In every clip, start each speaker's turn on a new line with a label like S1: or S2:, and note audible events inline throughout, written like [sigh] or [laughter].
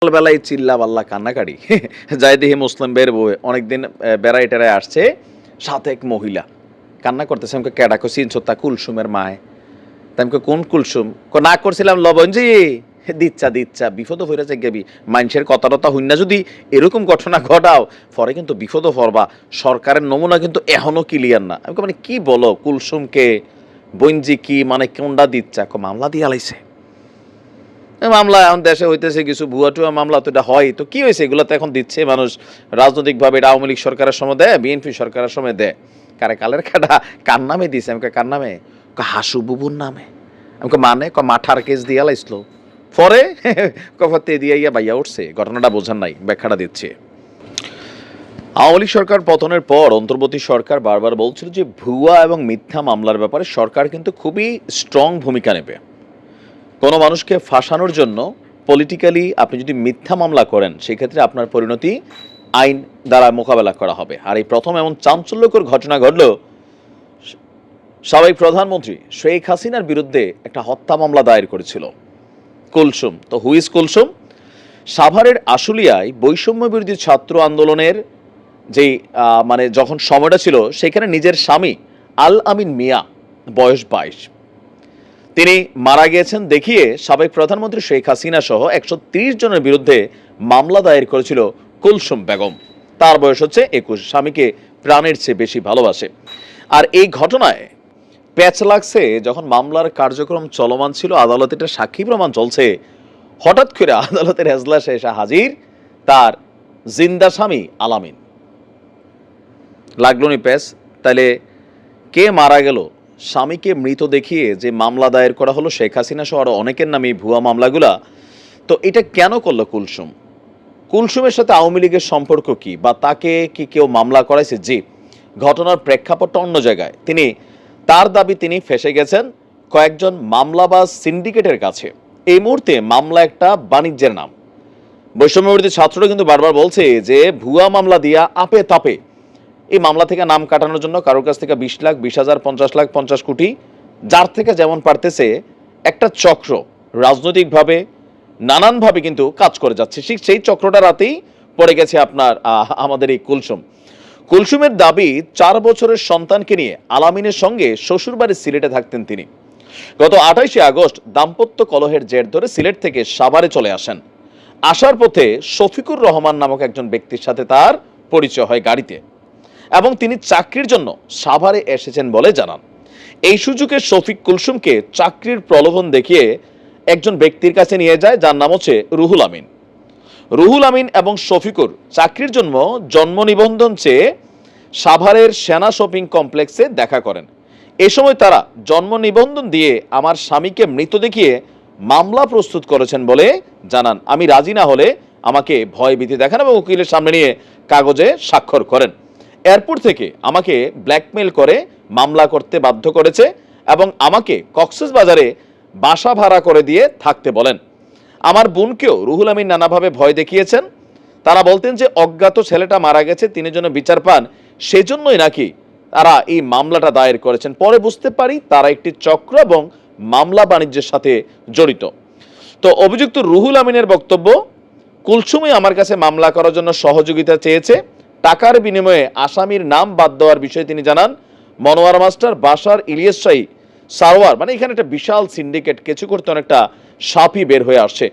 S1: সকালবেলায় চিল্লা পাল্লা কান্নাকাটি [laughs] যাই দেখি মুসলিম বের বউ, অনেকদিন বেড়াই টেরায় আসছে সাথে এক মহিলা। কান্না করতেছে আমাকে কেডা কো চিনছো তা কুলসুমের মায়? তা কোন কুলসুম? না করছিলাম লবণজি দিচ্ছা দিচ্ছা বিপদ হইরা গেবি মানুষের কথা টথা হইনা যদি এরকম ঘটনা ঘটাও। পরে কিন্তু বিপদ পড়বা, সরকারের নমুনা কিন্তু এখনও ক্লিয়ার না। আমি মানে কি বলো, কুলসুমকে বঞ্জি কি মানে কোনটা দিচ্ছা? মামলা দিয়ে আলাইছে মামলা এখন দেশে হইতেছে, কিছু ভুয়া টুয়া মামলা তো এটা হয়। তো কি হয়েছে এগুলো তো এখন দিচ্ছে মানুষ। রাজনৈতিকভাবে এটা আওয়ামী লীগ সরকারের সময় দেয়, বিএনপি সরকারের সময় দেয়। কারে কালের খাটা কার নামে দিছে? আমাকে কার নামে? হাসু বুবুর নামে। আমাকে মানে? ক মাঠার কেস দিয়া লাইছিল পরে? [laughs] কফাতে দিয়ে ইয়া বাইয়া উঠছে। ঘটনাটা বোঝার নাই, ব্যাখ্যাটা দিচ্ছে। আওয়ামী লীগ সরকার পতনের পর অন্তর্বর্তী সরকার বারবার বলছিল যে ভুয়া এবং মিথ্যা মামলার ব্যাপারে সরকার কিন্তু খুবই স্ট্রং ভূমিকা নেবে। কোনো মানুষকে ফাঁসানোর জন্য পলিটিক্যালি আপনি যদি মিথ্যা মামলা করেন, সেক্ষেত্রে আপনার পরিণতি আইন দ্বারা মোকাবেলা করা হবে। আর এই প্রথম এমন চাঞ্চল্যকর ঘটনা ঘটল, সাবেক প্রধানমন্ত্রী শেখ হাসিনার বিরুদ্ধে একটা হত্যা মামলা দায়ের করেছিল, কুলসুম। তো হুইজ কুলসুম? সাভারের আশুলিয়ায় বৈষম্য বিরোধী ছাত্র আন্দোলনের যেই মানে যখন সময়টা ছিল, সেখানে নিজের স্বামী আল আমিন মিয়া, বয়স বাইশ। তিনি মারা গিয়েছেন দেখিয়ে সাবেক প্রধানমন্ত্রী শেখ হাসিনা সহ একশো জনের বিরুদ্ধে মামলা দায়ের করেছিল কুলসুম বেগম। তার বয়স হচ্ছে একুশ। স্বামীকে প্রাণের চেয়ে বেশি ভালোবাসে। আর এই ঘটনায় প্যাচ লাগছে যখন মামলার কার্যক্রম চলমান ছিল, আদালতে এটা সাক্ষী প্রমাণ চলছে। হঠাৎ করে আদালতের এজলাসে এসে হাজির তার জিন্দা স্বামী আলামিন। লাগলনি প্যাচ? তাহলে কে মারা গেল? স্বামীকে মৃত দেখিয়ে যে মামলা দায়ের করা হলো শেখ হাসিনা সহ আরও অনেকের নামে ভুয়া মামলাগুলা, তো এটা কেন করল কুলসুম? কুলসুমের সাথে আওয়ামী লীগের সম্পর্ক কি বা তাকে কি কেউ মামলা করাইছে? জি, ঘটনার প্রেক্ষাপটটা অন্য জায়গায়। তিনি, তার দাবি তিনি ফেসে গেছেন কয়েকজন মামলাবাজ সিন্ডিকেটের কাছে। এই মুহূর্তে মামলা একটা বাণিজ্যের নাম। বৈষম্যবিরোধী ছাত্ররা কিন্তু বারবার বলছে যে, ভুয়া মামলা দিয়া আপে তাপে এই মামলা থেকে নাম কাটানোর জন্য কারোর কাছ থেকে বিশ লাখ, বিশ হাজার, পঞ্চাশ লাখ, পঞ্চাশ কোটি, যার থেকে যেমন পারতেছে, একটা চক্র রাজনৈতিকভাবে, নানানভাবে কিন্তু কাজ করে যাচ্ছে। সেই চক্রটা রাতেই পড়ে গেছে আপনার আমাদের এই কুলসুম। কুলসুমের দাবি, চার বছরের সন্তানকে নিয়ে আলামিনের সঙ্গে শ্বশুরবাড়ির সিলেটে থাকতেন তিনি। গত আঠাইশে আগস্ট দাম্পত্য কলহের জের ধরে সিলেট থেকে সাভারে চলে আসেন। আসার পথে শফিকুর রহমান নামক একজন ব্যক্তির সাথে তার পরিচয় হয় গাড়িতে। এবং তিনি চাকরির জন্য সাভারে এসেছেন বলে জানান। এই সুযোগে শফিক কুলসুমকে চাকরির প্রলোভন দেখিয়ে একজন ব্যক্তির কাছে নিয়ে যায়, যার নাম হচ্ছে রুহুল আমিন। রুহুল আমিন এবং শফিকুর চাকরির জন্য জন্ম নিবন্ধন চেয়ে সাভারের সেনা শপিং কমপ্লেক্সে দেখা করেন। এ সময় তারা জন্ম নিবন্ধন দিয়ে আমার স্বামীকে মৃত দেখিয়ে মামলা প্রস্তুত করেছেন বলে জানান। আমি রাজি না হলে আমাকে ভয় ভীতি দেখান এবং উকিলের সামনে নিয়ে কাগজে স্বাক্ষর করেন। এয়ারপোর্ট থেকে আমাকে ব্ল্যাকমেল করে মামলা করতে বাধ্য করেছে এবং আমাকে কক্সেস বাজারে বাসা ভাড়া করে দিয়ে থাকতে বলেন। আমার বোনকেও রুহুল আমিন নানাভাবে ভয় দেখিয়েছেন। তারা বলতেন যে অজ্ঞাত ছেলেটা মারা গেছে, তিনি যেন বিচার পান, সেজন্যই নাকি তারা এই মামলাটা দায়ের করেছেন। পরে বুঝতে পারি তারা একটি চক্র এবং মামলা বাণিজ্যের সাথে জড়িত। তো অভিযুক্ত রুহুল আমিনের বক্তব্য, কুলসুমই আমার কাছে মামলা করার জন্য সহযোগিতা চেয়েছে। টাকার বিনিময়ে আসামির নাম বাদ দেওয়ার বিষয়ে তিনি জানান, মনোয়ার মাস্টার, বাসার ইলিয়াস শাহী, সারোয়ার মানে এখানে একটা বিশাল সিন্ডিকেট কিছু করতে অনেকটা সাপই বের হয়ে আসছে।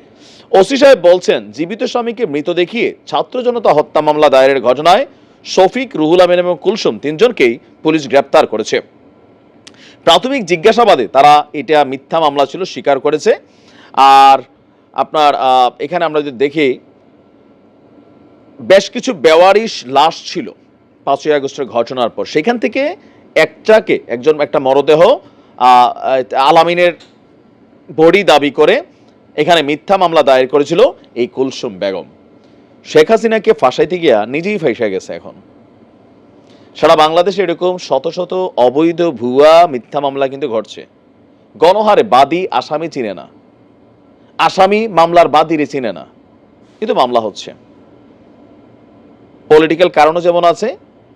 S1: ওসি সাহেব বলছেন, জীবিত স্বামীকে মৃত দেখিয়ে ছাত্র জনতা হত্যা মামলা দায়েরের ঘটনায় শফিক, রুহুল আমিন এবং কুলসুম তিনজনকেই পুলিশ গ্রেপ্তার করেছে। প্রাথমিক জিজ্ঞাসাবাদে তারা এটা মিথ্যা মামলা ছিল স্বীকার করেছে। আর আপনার এখানে আমরা যদি দেখি বেশ কিছু বেওয়ারিশ লাশ ছিল পাঁচই আগস্টের ঘটনার পর। সেখান থেকে একটাকে, একজন, একটা মরদেহ আলামিনের বডি দাবি করে এখানে মিথ্যা মামলা দায়ের করেছিল এই কুলসুম বেগম। শেখ হাসিনাকে ফাঁসাইতে গিয়া নিজেই ফাইসা গেছে এখন। সারা বাংলাদেশে এরকম শত শত অবৈধ ভুয়া মিথ্যা মামলা কিন্তু ঘটছে। গণহারে বাদী আসামি চিনে না। আসামি মামলার বাদীরে চিনে না। কিন্তু মামলা হচ্ছে। পলিটিক্যাল কারণও যেমন আছে,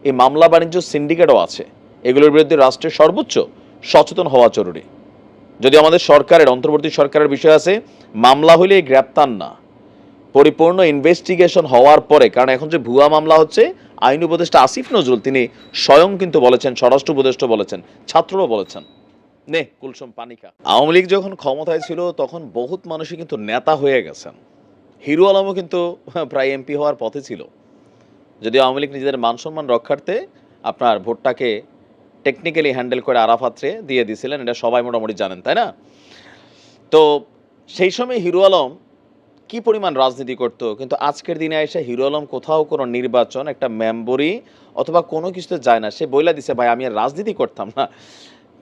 S1: এই মামলা বাণিজ্য সিন্ডিকেটও আছে। এগুলোর বিরুদ্ধে রাষ্ট্রের সর্বোচ্চ সচেতন হওয়া জরুরি। যদি আমাদের সরকারের, অন্তর্বর্তী সরকারের বিষয় আছে, মামলা হইলে গ্রেপ্তার না। পরিপূর্ণ ইনভেস্টিগেশন হওয়ার পরে, কারণ এখন যে ভুয়া মামলা হচ্ছে, আইন উপদেষ্টা আসিফ নজরুল, তিনি স্বয়ং কিন্তু বলেছেন, স্বরাষ্ট্র উপদেষ্টা বলেছেন, ছাত্ররাও বলেছেন। নে, কুলসুম পানিকা আওয়ামী লীগ যখন ক্ষমতায় ছিল, তখন বহুত মানুষই কিন্তু নেতা হয়ে গেছেন। হিরু আলমও কিন্তু প্রায় এমপি হওয়ার পথে ছিল। যদিও আওয়ামী লীগ নিজেদের মান সম্মান রক্ষার্থে আপনার ভোটটাকে টেকনিক্যালি হ্যান্ডেল করে আরাফাত্রে দিয়ে দিয়েছিলেন এটা সবাই মোটামুটি জানেন, তাই না? তো সেই সময় হিরো আলম কি পরিমাণ রাজনীতি করত? কিন্তু আজকের দিনে এসে হিরো আলম কোথাও কোনো নির্বাচন, একটা মেম্বরি অথবা কোনো কিছুতে যায় না। সে বইলা দিছে, ভাই, আমি আর রাজনীতি করতাম না।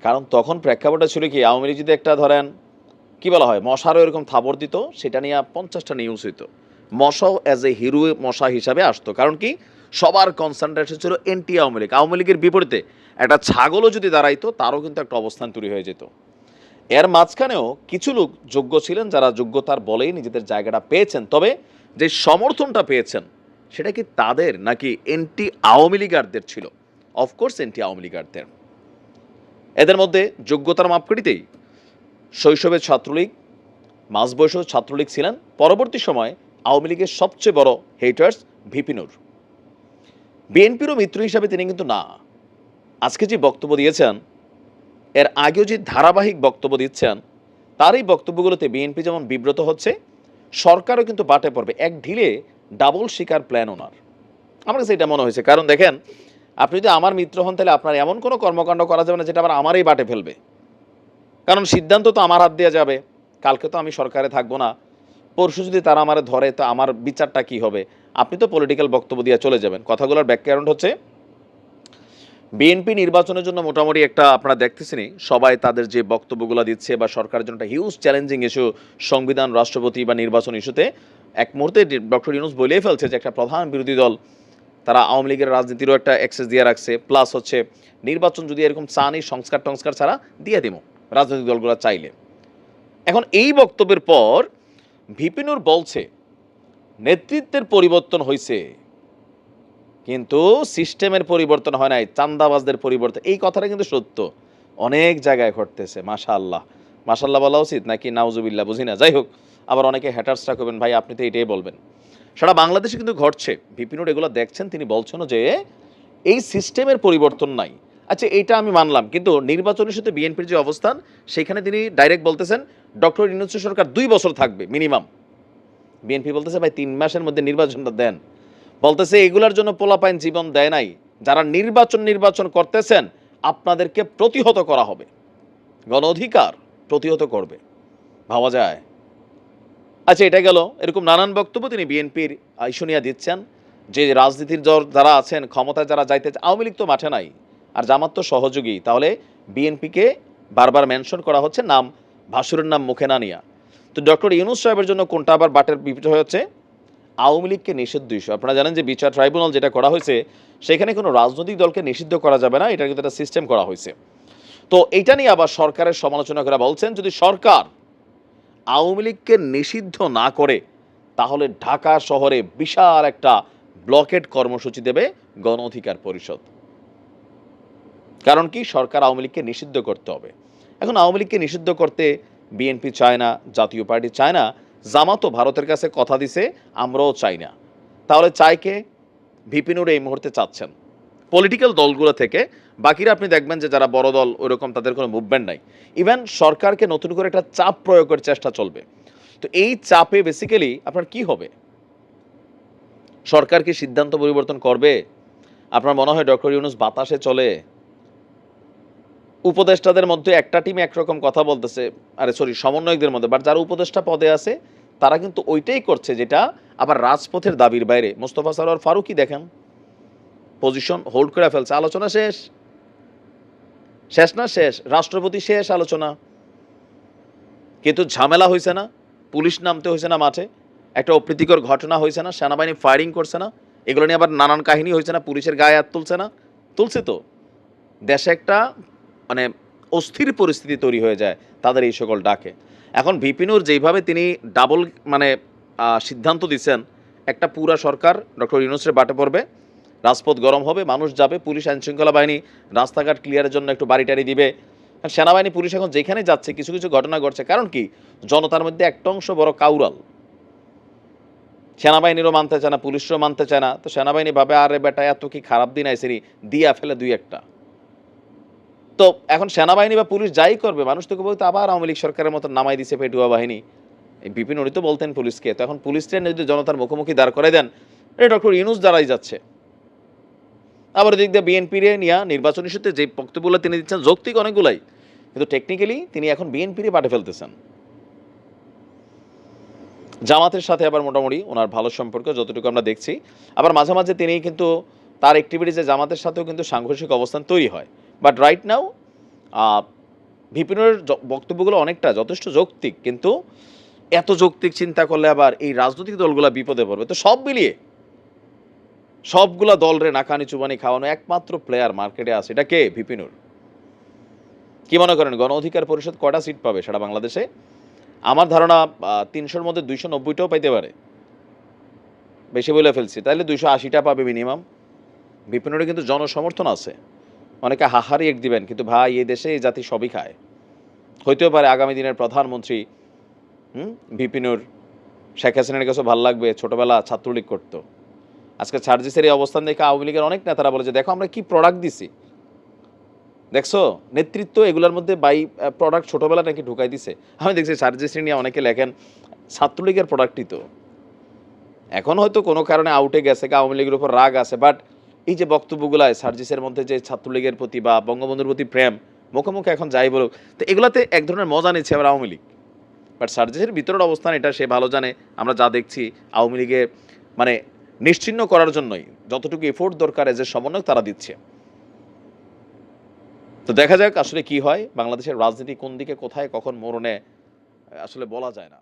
S1: কারণ তখন প্রেক্ষাপটটা ছিল কি, আওয়ামী লীগ যদি একটা ধরেন, কি বলা হয়, মশারও এরকম থাবর দিত, সেটা নিয়ে পঞ্চাশটা নিউজ হইতো। মশাও অ্যাজ এ হিরো মশা হিসাবে আসতো। কারণ কি? সবার কনসেন্ট্রেশন ছিল এনটি আওয়ামী লীগ। আওয়ামী লীগের বিপরীতে একটা ছাগলও যদি দাঁড়াইতো, তারও কিন্তু একটা অবস্থান তৈরি হয়ে যেত। এর মাঝখানেও কিছু লোক যোগ্য ছিলেন যারা যোগ্যতার বলেই নিজেদের জায়গাটা পেয়েছেন। তবে যে সমর্থনটা পেয়েছেন, সেটা কি তাদের নাকি এনটি আওয়ামী লীগারদের ছিল? অফকোর্স এনটি আওয়ামী লীগারদের। এদের মধ্যে যোগ্যতার মাপকাঠিতেই শৈশবের ছাত্রলীগ মাঝ বয়সেও ছাত্রলীগ ছিলেন। পরবর্তী সময় আওয়ামী লীগের সবচেয়ে বড় হেটার্স ভিপিনুর বিএনপিরও মিত্র হিসাবে তিনি কিন্তু না। আজকে যে বক্তব্য দিয়েছেন, এর আগেও যে ধারাবাহিক বক্তব্য দিচ্ছেন, তার এই বক্তব্যগুলোতে বিএনপি যেমন বিব্রত হচ্ছে, সরকারও কিন্তু বাটে পড়বে। এক ঢিলে ডাবল শিকার প্ল্যান ওনার। আমার কাছে এটা মনে হয়েছে। কারণ দেখেন, আপনি যদি আমার মিত্র হন, তাহলে আপনার এমন কোনো কর্মকাণ্ড করা যাবে না যেটা আবার আমারই বাটে ফেলবে। কারণ সিদ্ধান্ত তো আমার হাত দেওয়া যাবে। কালকে তো আমি সরকারে থাকব না। পরশু যদি তারা আমার ধরে, তো আমার বিচারটা কি হবে? আপনি তো পলিটিক্যাল বক্তব্য দিয়ে চলে যাবেন। কথাগুলোর ব্যাকগ্রাউন্ড হচ্ছে, বিএনপি নির্বাচনের জন্য মোটামুটি একটা আপনারা দেখতেছেনই, সবাই তাদের যে বক্তব্যগুলো দিচ্ছে বা সরকারের জন্য একটা হিউজ চ্যালেঞ্জিং ইস্যু সংবিধান, রাষ্ট্রপতি বা নির্বাচন ইস্যুতে, এক মুহূর্তে ডক্টর ইউনুস বলেই ফেলছে যে একটা প্রধান বিরোধী দল, তারা আওয়ামী লীগের রাজনীতিরও একটা অ্যাক্সেস দিয়ে রাখছে প্লাস হচ্ছে নির্বাচন যদি এরকম চানি সংস্কার টংস্কার ছাড়া, দিয়ে দিব রাজনৈতিক দলগুলো চাইলে। এখন এই বক্তব্যের পর ভিপিনুর বলছে, নেতৃত্বের পরিবর্তন হয়েছে কিন্তু সিস্টেমের পরিবর্তন হয় নাই, চান্দাবাজদের পরিবর্তন। এই কথাটা কিন্তু সত্য। অনেক জায়গায় ঘটতেছে মাশা আল্লাহ মাশাল্লাহ বলা উচিত, নাকি নাউজুবিল্লাহ, বুঝি না। যাই হোক, আবার অনেকে হ্যাটার্সরা করবেন ভাই আপনি তো এটাই বলবেন। সারা বাংলাদেশে কিন্তু ঘটছে, ভিপিনুর এগুলো দেখছেন, তিনি বলছেন যে এই সিস্টেমের পরিবর্তন নাই। আচ্ছা এটা আমি মানলাম, কিন্তু নির্বাচনের সাথে বিএনপির যে অবস্থান, সেখানে তিনি ডাইরেক্ট বলতেছেন ডক্টর ইনুস সরকার দুই বছর থাকবে, মিনিমাম। বিএনপি বলতেছে, ভাই, তিন মাসের মধ্যে নির্বাচনটা দেন। বলতেছে, এগুলার জন্য পোলাপাইন জীবন দেয় নাই। যারা নির্বাচন নির্বাচন করতেছেন, আপনাদেরকে প্রতিহত করা হবে। গণ অধিকার প্রতিহত করবে। ভাবা যায়। আচ্ছা এটা গেল। এরকম নানান বক্তব্য তিনি বিএনপির ইস্যুনিয়া দিচ্ছেন। যে রাজনীতির জ- যারা আছেন, ক্ষমতায় যারা যাইতে আওয়ামী লীগ তো মাঠে নাই। আর জামাত তো সহযোগী। তাহলে বিএনপিকে বারবার মেনশন করা হচ্ছে, নাম ভাসুরের নাম মুখে না নিয়া। তো ডক্টর ইউনুস সাহেবের জন্য কোনটা আবার বাটের বিপরীত হয়েছে আওয়ামী লীগকে নিষিদ্ধ ইস্যু আপনারা জানেন যে বিচার ট্রাইব্যুনাল যেটা করা হয়েছে, সেখানে কোনো রাজনৈতিক দলকে নিষিদ্ধ করা যাবে না, এটার কিন্তু একটা সিস্টেম করা হয়েছে। তো এইটা নিয়ে আবার সরকারের সমালোচনা করে বলছেন, যদি সরকার আওয়ামী লীগকে নিষিদ্ধ না করে, তাহলে ঢাকা শহরে বিশাল একটা ব্লকেট কর্মসূচি দেবে গণ অধিকার পরিষদ। কারণ কি? সরকার আওয়ামী লীগকে নিষিদ্ধ করতে হবে। এখন আওয়ামী লীগকে নিষিদ্ধ করতে বিএনপি চায় না, জাতীয় পার্টি চায় না, জামাতও ভারতের কাছে কথা দিছে, আমরাও চাই না। তাহলে চাই কে? ভিপিনুর এই মুহূর্তে চাচ্ছেন। পলিটিক্যাল দলগুলো থেকে বাকিরা আপনি দেখবেন যে যারা বড় দল ওরকম তাদের কোনো মুভমেন্ট নাই। ইভেন সরকারকে নতুন করে একটা চাপ প্রয়োগের চেষ্টা চলবে। তো এই চাপে বেসিক্যালি আপনার কি হবে? সরকার কি সিদ্ধান্ত পরিবর্তন করবে? আপনার মনে হয় ডক্টর ইউনুস বাতাসে চলে? উপদেষ্টাদের মধ্যে একটা টিম একরকম কথা বলতেছে, আরে সরি সমন্বয়কদের মধ্যে বাট যারা উপদেষ্টা পদে আছে, তারা কিন্তু ওইটাই করছে যেটা আবার রাজপথের দাবির বাইরে। মোস্তফা সারোয়ার ফারুকি দেখেন পজিশন হোল্ড করে ফেলছে, আলোচনা শেষ। শেষ না শেষ, রাষ্ট্রপতি শেষ আলোচনা। কিন্তু ঝামেলা হয়েছে না, পুলিশ নামতে হয়েছে না মাঠে, একটা অপ্রীতিকর ঘটনা হয়েছে না, সেনাবাহিনী ফায়ারিং করছে না, এগুলো নিয়ে আবার নানান কাহিনী হয়েছে না, পুলিশের গায়ে হাত তুলছে না, তুলছে তো। দেশে একটা মানে অস্থির পরিস্থিতি তৈরি হয়ে যায় তাদের এই সকল ডাকে। এখন ভিপিনুর যেইভাবে তিনি ডাবল মানে সিদ্ধান্ত দিচ্ছেন একটা পুরা সরকার, ডক্টর ইউনুসের বাটে পড়বে, রাজপথ গরম হবে, মানুষ যাবে, পুলিশ আইন শৃঙ্খলা বাহিনী রাস্তাঘাট ক্লিয়ারের জন্য একটু বাড়ি টাড়ি দিবে সেনাবাহিনী, পুলিশ এখন যেখানে যাচ্ছে, কিছু কিছু ঘটনা ঘটছে। কারণ কি? জনতার মধ্যে একটা অংশ বড় কাউরাল। সেনাবাহিনীরও মানতে চায় না পুলিশও মানতে চায় না। তো সেনাবাহিনী ভাবে, আরে বেটা, এত কি খারাপ দিন আইসেরি দিয়া ফেলে দুই একটা। তো এখন সেনাবাহিনী বা পুলিশ যাই করবে, মানুষ তোকে বলতে আবার আওয়ামী লীগ সরকারের মতো নামাই দিছে পেটুয়া বাহিনী। বিপিন উনি তো বলতেন পুলিশকে। তো এখন পুলিশটা যদি জনতার মুখোমুখি দাঁড় করাই দেন এটা ডক্টর ইউনুস দাঁড়াই যাচ্ছে। আবার দিক দিয়ে বিএনপির নিয়ে নির্বাচন ইস্যুতে যে বক্তব্যগুলো তিনি দিচ্ছেন, যৌক্তিক অনেকগুলাই। কিন্তু টেকনিক্যালি তিনি এখন বিএনপিরই পাঠে ফেলতেছেন। জামাতের সাথে আবার মোটামুটি ওনার ভালো সম্পর্ক, যতটুকু আমরা দেখছি। আবার মাঝে মাঝে তিনি কিন্তু তার অ্যাক্টিভিটিসে জামাতের সাথেও কিন্তু সাংঘর্ষিক অবস্থান তৈরি হয়। বাট রাইট নাও ভিপিনের বক্তব্যগুলো অনেকটা যথেষ্ট যৌক্তিক, কিন্তু এত যৌক্তিক চিন্তা করলে আবার এই রাজনৈতিক দলগুলো বিপদে পড়বে। তো সব মিলিয়ে সবগুলা দলরে নাকানি চুবানি খাওয়ানো একমাত্র প্লেয়ার মার্কেটে আছে। এটা কে? ভিপিনুর। কি মনে করেন? গণ অধিকার পরিষদ কটা সিট পাবে সারা বাংলাদেশে? আমার ধারণা তিনশোর মধ্যে দুইশো নব্বইটাও পাইতে পারে। বেশি বলে ফেলছি। তাহলে দুইশো আশিটা পাবে মিনিমাম বিপিনুরে কিন্তু জনসমর্থন আছে। অনেকে হাহারি এক দিবেন, কিন্তু ভাই, এই দেশে এই জাতি সবই খায়। হইতেও পারে আগামী দিনের প্রধানমন্ত্রী, হুম বিপিনুর শেখ হাসিনার কাছে ভালো লাগবে, ছোটবেলা ছাত্রলীগ করতো। আজকে সার্জিসের এই অবস্থান দেখে আওয়ামী লীগের অনেক নেতারা বলে যে, দেখো, আমরা কি প্রোডাক্ট দিছি? দেখছ? নেতৃত্ব এগুলোর মধ্যে বাই প্রোডাক্ট ছোটবেলা নাকি ঢুকাই দিছে? আমি দেখছি সার্জিসি নিয়ে অনেকে লেখেন, ছাত্রলীগের প্রোডাক্টই তো। এখন হয়তো কোনো কারণে আউটে গেছে, আওয়ামী লীগের উপর রাগ আছে বাট এই যে বক্তব্যগুলায় সার্জিসের মধ্যে যে ছাত্রলীগের প্রতি বা বঙ্গবন্ধুর প্রতি প্রেম, মুখোমুখি এখন যাই বলুক, তো এগুলাতে এক ধরনের মজা নিচ্ছে আবার আওয়ামী লীগ। বাট সার্জিসের ভিতরের অবস্থান এটা সে ভালো জানে, আমরা যা দেখছি আওয়ামী লীগে মানে নিশ্চিন্ন করার জন্যই যতটুকু এফোর্ট দরকার এজ এ সমন্বয় তারা দিচ্ছে। তো দেখা যাক আসলে কি হয়, বাংলাদেশের রাজনীতি কোন দিকে, কোথায়, কখন মোড়নে আসলে বলা যায় না।